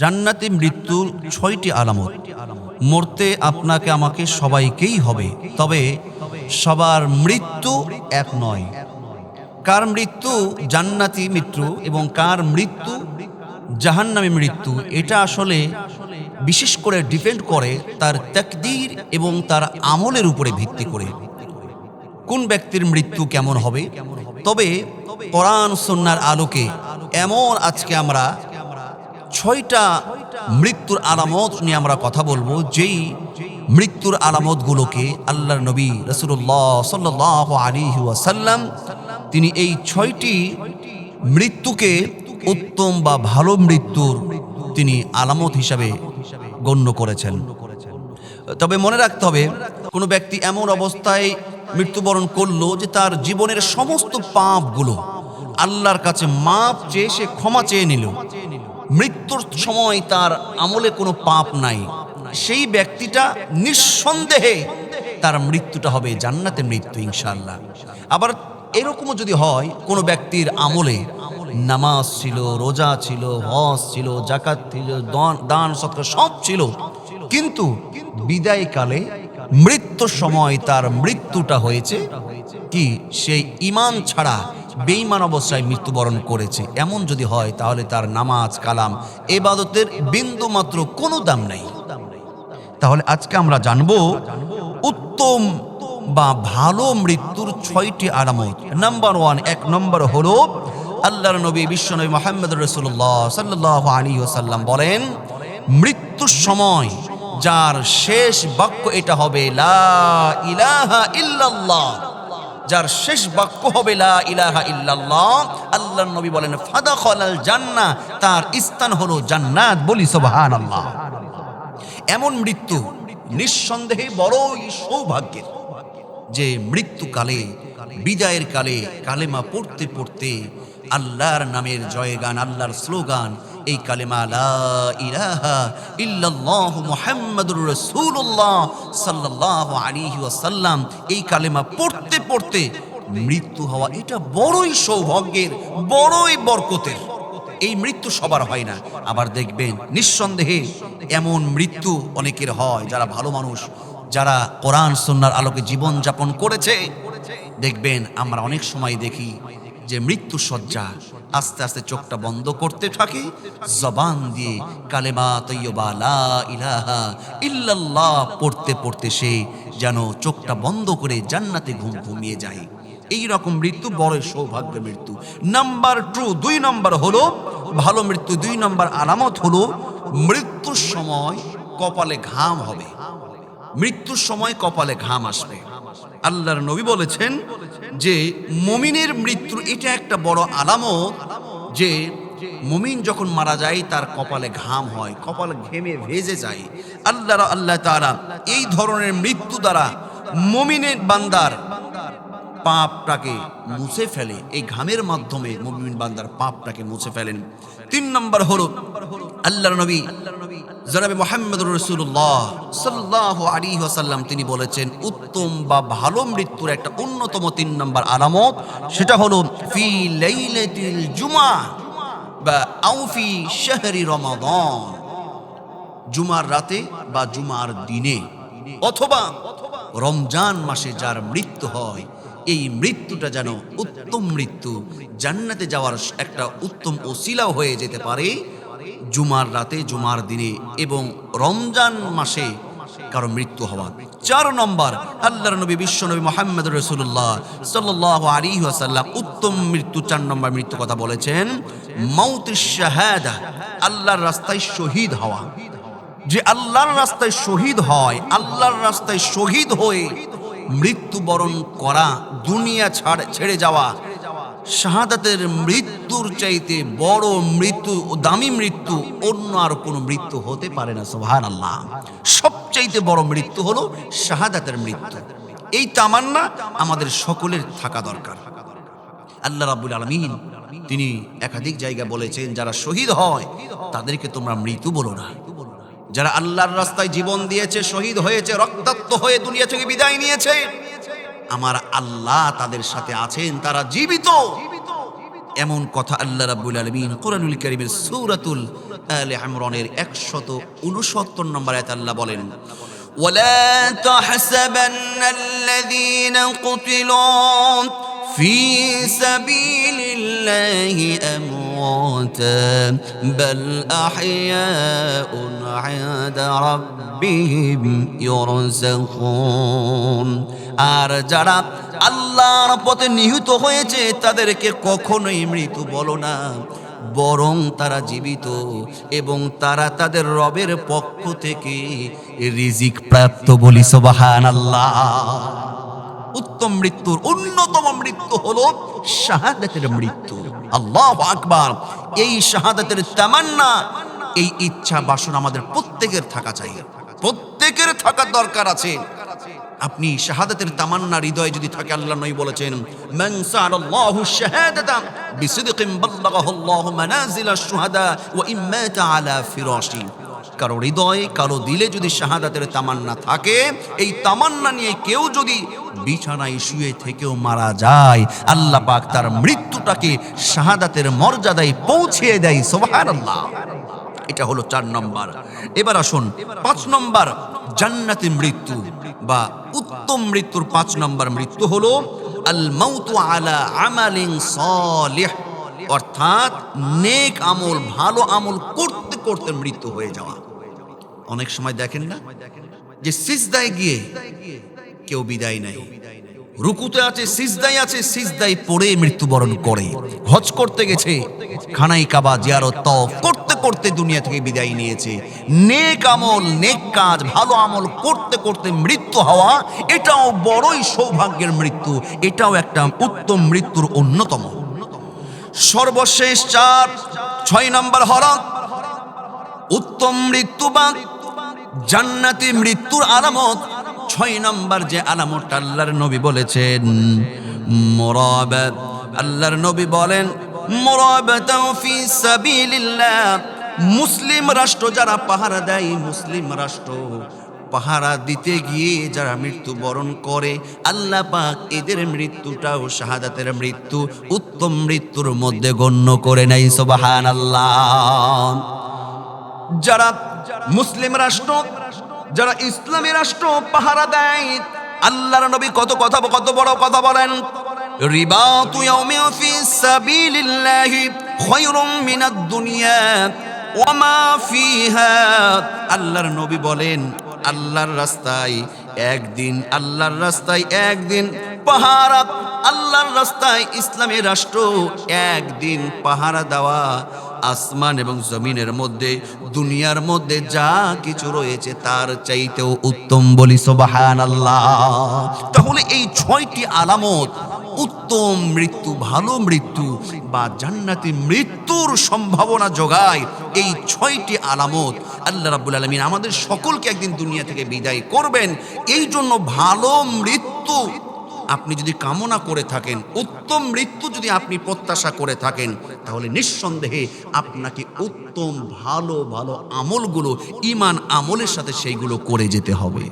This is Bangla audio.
জান্নাতি মৃত্যুর ছয়টি আলামত। মরতে আপনাকে, আমাকে সবাইকেই হবে। তবে সবার মৃত্যু এক নয়। কার মৃত্যু? জান্নাতি মৃত্যু এবং কার মৃত্যু? জাহান্নামী মৃত্যু। এটা আসলে বিশেষ করে ডিপেন্ড করে তার তাকদীর এবং তার আমলের উপরে ভিত্তি করে। কোন ব্যক্তির মৃত্যু কেমন হবে? তবে কোরআন সন্ন্যার আলোকে এমন আজকে আমরা ছয়টা মৃত্যুর আলামত নিয়ে আমরা কথা বলব। যেই মৃত্যুর আলামতগুলোকে আল্লাহর নবী রসুল্লাহ সাল্লাহ আলী ওয়াসাল্লাম তিনি এই ছয়টি মৃত্যুকে উত্তম বা ভালো মৃত্যুর তিনি আলামত হিসাবে গণ্য করেছেন। তবে মনে রাখতে হবে, কোনো ব্যক্তি এমন অবস্থায় মৃত্যুবরণ করল যে তার জীবনের সমস্ত পাপগুলো আল্লাহর কাছে মাপ চেয়ে সে ক্ষমা চেয়ে নিল। মৃত্যুর সময় তার আমলে কোনো পাপ নাই। সেই ব্যক্তিটা নিঃসন্দেহে তার মৃত্যুটা হবে জান্নাতে মৃত্যু ইনশাল্লাহ আবার এরকমও যদি হয়, কোনো ব্যক্তির আমলে নামাজ ছিল, রোজা ছিল, হজ ছিল জাকাত ছিল, দান- সৎকার সব ছিল, কিন্তু বিদায়কালে মৃত্যুর সময় তার মৃত্যুটা হয়েছে কি? সেই ইমান ছাড়া বেঈমান অবস্থায় মৃত্যুবরণ করেছে। এমন যদি হয়, তাহলে তার নামাজ, কালাম, এবাদতের বিন্দু মাত্র কোনো দাম নাই। তাহলে আজকে আমরা জানব, উত্তম বা ভালো মৃত্যুর ছয়টি আলামত। নাম্বার ওয়ান এক নম্বর হলো, আল্লাহর নবী বিশ্বনবী মোহাম্মদ রসুল্লাহ সাল্লাহ আলী ওসাল্লাম বলেন, মৃত্যুর সময় যার শেষ বাক্য এটা হবে, লা ইলাহা ইল্লাল্লাহ। যার শেষ বাক্য হবে ইলাহা ইল্লাল্লাহ। আল্লাহর নবী বলেন ফাদা খলাল জান্নাহ। তার স্থান হলো জান্নাত বলি সুবহানাল্লাহ। এমন মৃত্যু নিঃসন্দেহে বড়ই সৌভাগ্যের, যে মৃত্যুকালে, বিদায়ের কালে কালেমা পড়তে পড়তে আল্লাহর নামের জয়গান, আল্লাহর স্লোগান এই কালেমা লা ইলাহা ইল্লাল্লাহু মুহাম্মাদুর রাসূলুল্লাহ সাল্লাল্লাহু আলাইহি ওয়াসাল্লাম। এই কালেমা পড়তে পড়তে মৃত্যু হওয়া এটা বড়ই সৌভাগ্যের, বড়ই বরকতের। এই মৃত্যু সবার হয় না। আবার দেখবেন নিঃসন্দেহে এমন মৃত্যু অনেকের হয়, যারা ভালো মানুষ, যারা কোরআন সন্ন্যার আলোকে জীবন যাপন করেছে। দেখবেন আমরা অনেক সময় দেখি যে মৃত্যু সজ্জা আস্তে আস্তে চোখটা বন্ধ করতে থাকে, জবান দিয়ে কালেমা তৈয়বা লা ইলাহা ইল্লাল্লাহ পড়তে পড়তে সে যেন চোখটা বন্ধ করে জান্নাতে ঘুম ঘুমিয়ে যায়। এই রকম মৃত্যু বড় সৌভাগ্য মৃত্যু। নাম্বার টু, দুই নম্বর হলো, ভালো মৃত্যু দুই নম্বর আলামত হলো, মৃত্যুর সময় কপালে ঘাম হবে। মৃত্যুর সময় কপালে ঘাম আসবে। আল্লাহর নবী বলেছেন যে মমিনের মৃত্যু এটা একটা বড় আলামত যে মুমিন যখন মারা যায়, তার কপালে ঘাম হয়, কপাল ঘেমে ভেজে যায়। আল্লাহ আল্লাহ তারা এই ধরনের মৃত্যু দ্বারা মমিনের বান্দার পাপটাকে মুছে ফেলে। এই ঘামের মাধ্যমে মমিন বান্দার পাপটাকে মুছে ফেলেন। তিন নম্বর হলো আল্লাহর নবী, জনাবে মোহাম্মদ রসুল্লাহ সাল্লাহ আলী ওয়াসাল্লাম তিনি বলেছেন, উত্তম বা ভালো মৃত্যুর একটা অন্যতম তিন নম্বর আলামত, সেটা হলো ফি লাইলাতিল জুমা বা আউফি শাহরি রমাদান। জুমার রাতে বা জুমার দিনে অথবা রমজান মাসে যার মৃত্যু হয়, এই মৃত্যুটা যেন উত্তম মৃত্যু, জান্নাতে যাওয়ার একটা উত্তম ওসিলাও হয়ে যেতে পারে। জুমার রাতে, জুমার দিনে এবং রমজান মাসে কারও মৃত্যু হওয়া। চার নম্বর, আল্লাহর নবী, বিশ্ব নবী মোহাম্মদ রসুল্লাহ সাল্লাহ আলী আসাল্লাম উত্তম মৃত্যু, চার নম্বর মৃত্যু কথা বলেছেন আল্লাহর রাস্তায় শহীদ হওয়া। যে আল্লাহর রাস্তায় শহীদ হয়, আল্লাহর রাস্তায় শহীদ হয়ে মৃত্যুবরণ করা, দুনিয়া ছাড়, ছেড়ে যাওয়া, শাহাদাতের মৃত্যুর চাইতে বড় মৃত্যু ও দামি মৃত্যু অন্য আর কোনো মৃত্যু হতে পারে না সোহান আল্লাহ সবচাইতে বড় মৃত্যু হলো শাহাদাতের মৃত্যু। এই তামান্না আমাদের সকলের থাকা দরকার। আল্লাহ রাব্বুল আলমিন তিনি একাধিক জায়গা বলেছেন, যারা শহীদ হয়, তাদেরকে তোমরা মৃত্যু বলো না। যারা আল্লাহর রাস্তায় জীবন দিয়েছে, শহীদ হয়েছে, রক্তাক্ত হয়ে দুনিয়া থেকে বিদায় নিয়েছে, আমার আল্লাহ তাদের সাথে আছেন, তারা জীবিত। এমন কথা আল্লাহ রাব্বুল আলমিন কোরআনুল করিমের সূরাতুল আলে ইমরানের একশত উনসত্তর নম্বর আয়াত আল্লাহ বলেন ولا تحسبن الذين قتلوا في سبيل الله أمواتا بل أحياء عند ربهم يرزقون আর যারা আল্লাহর পথে নিহত হয়েছে, তাদেরকে কখনোই মৃত বলো না। বরং তারা জীবিত এবং তারা তাদের রবের পক্ষ থেকে রিজিক প্রাপ্ত বলি সোবাহান আল্লাহ উত্তম মৃত্যুর অন্যতম মৃত্যু হলো শাহাদাতের মৃত্যু। আল্লাহ আকবার। এই শাহাদাতের তামান্না, এই ইচ্ছা বাসনা আমাদের প্রত্যেকের থাকা চাই। প্রত্যেকের থাকার দরকার আছে। আপনি শাহাদাতের তামান্না হৃদয়ে যদি থাকে আল্লাহ নই বলেছেন কারও হৃদয়ে, কারও দিলে যদি শাহাদাতের তামান্না থাকে, এই তামান্না নিয়ে কেউ যদি বিছানায় শুয়ে থেকেও মারা যায়, আল্লাহ পাক তার মৃত্যুটাকে শাহাদাতের মর্যাদায় পৌঁছিয়ে দেয়, সুবহানাল্লাহ। এটা হলো চার নম্বর। এবার আসুন, পাঁচ নম্বর, জান্নাতি মৃত্যু। বা উত্তম মৃত্যুর পাঁচ নম্বর মৃত্যু হল আল মাউতু আলা অর্থাৎ নেক আমল, ভালো আমল করতে করতে মৃত্যু হয়ে যাওয়া। অনেক সময় দেখেন না যে সিজদায় গিয়ে কেউ বিদায় নাই রুকুতে আছে সিজদাই আছে সিজদাই পড়ে মৃত্যুবরণ করে। হজ করতে গেছে, খানাই কাবা, জিয়ারত করতে করতে দুনিয়া থেকে বিদায় নিয়েছে। নেক আমল, নেক কাজ, ভালো আমল করতে করতে মৃত্যু হওয়া, এটাও বড়ই সৌভাগ্যের মৃত্যু, এটাও একটা উত্তম মৃত্যুর অন্যতম। সর্বশেষ চার, ছয় নম্বর হরক উত্তম মৃত্যুবান জান্নাতি মৃত্যুর আলামত। ছয় নম্বর যে আলামতটা আল্লাহর নবী বলেছেন মোরাবাত আল্লাহর নবী বলেন ফি সাবিলিল্লাহ মুসলিম রাষ্ট্র যারা পাহারা দেয়, মুসলিম রাষ্ট্র পাহারা দিতে গিয়ে যারা মৃত্যুবরণ করে, আল্লাহ পাক এদের মৃত্যুটাও শাহাদাতের মৃত্যু, উত্তম মৃত্যুর মধ্যে গণ্য করে নাই সোবাহান আল্লাহ যারা মুসলিম রাষ্ট্র, যারা ইসলামী রাষ্ট্র পাহারা দেয়, আল্লাহর নবী কত কথা কত বড় কথা বলেন রিবাতু ইয়াউমি ফি সাবিলিল্লাহি খায়রুম মিনাদ দুনিয়া ওয়া মা ফিহা আল্লাহর নবী বলেন, আল্লাহর রাস্তায় একদিন, আল্লাহর রাস্তায় একদিন পাহারা আল্লাহর রাস্তায় ইসলামী রাষ্ট্র একদিন পাহারা দেওয়া, আসমান এবং জমিনের মধ্যে, দুনিয়ার মধ্যে যা কিছু রয়েছে তার চাইতেও উত্তম বলি সোবাহান আল্লাহ তাহলে এই ছয়টি আলামত উত্তম মৃত্যু, ভালো মৃত্যু বা জান্নাতি মৃত্যুর সম্ভাবনা যোগায় এই ছয়টি আলামত আল্লাহ রাব্বুল আলমিন আমাদের সকলকে একদিন দুনিয়া থেকে বিদায় করবেন। এই জন্য ভালো মৃত্যু আপনি যদি কামনা করে থাকেন, উত্তম মৃত্যু যদি আপনি প্রত্যাশা করে থাকেন, তাহলে নিঃসন্দেহে আপনাকে উত্তম ভালো ভালো আমলগুলো ইমান আমলের সাথে সেইগুলো করে যেতে হবে।